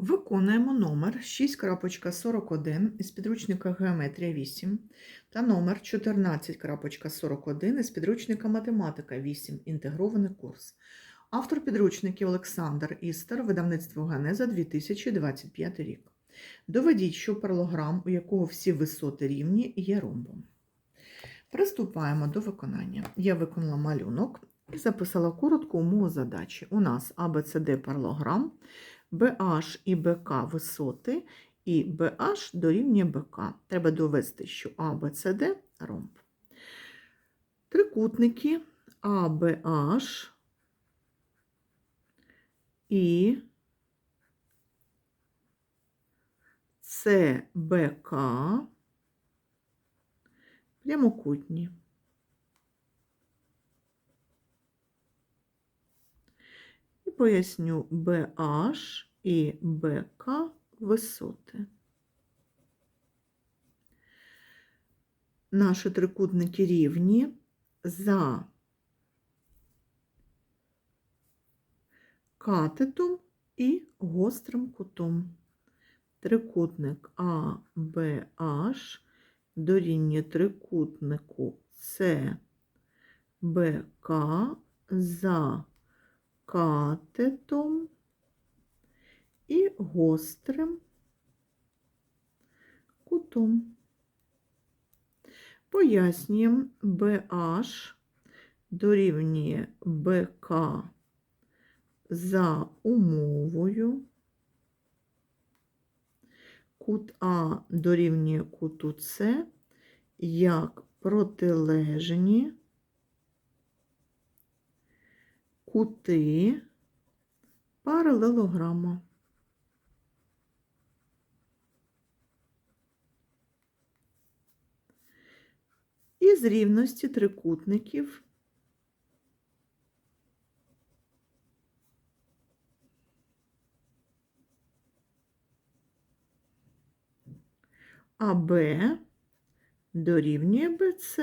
Виконуємо номер 6.41 із підручника Геометрія 8 та номер 14.41 із підручника Математика 8. Інтегрований курс. Автор підручників Олександр Істер, видавництво Генеза 2025 рік. Доведіть, що паралограм, у якого всі висоти рівні, є ромбом. Приступаємо до виконання. Я виконала малюнок і записала коротку умову задачі. У нас ABCD паралограм, BH і BK висоти, і BH дорівнює BK. Треба довести, що ABCD ромб. Трикутники ABH і CBK прямокутні. Поясню BH і BK висоти. Наші трикутники рівні за катетом і гострим кутом. Трикутник ABH дорівнює трикутнику CBK за катетом і гострим кутом. Пояснюємо BH дорівнює BK за умовою. Кут А дорівнює куту С як протилежні кути паралелограма. Із рівності трикутників АБ дорівнює БЦ.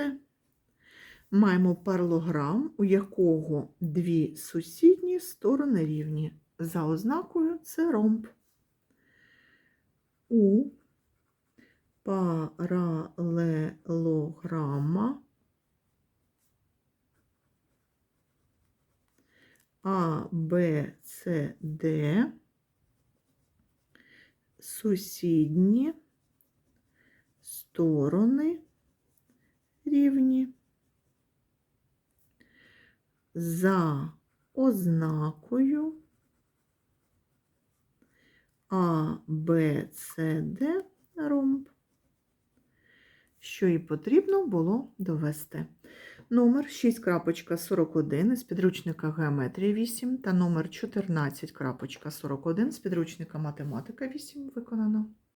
Маємо паралограм, у якого дві сусідні сторони рівні. За ознакою це ромб. У паралелограма А, Б, С, Д сусідні сторони рівні за ознакою А, Б, С, Д ромб, що і потрібно було довести. Номер 6.41 з підручника Геометрія 8 та номер 14.41 з підручника Математика 8 виконано.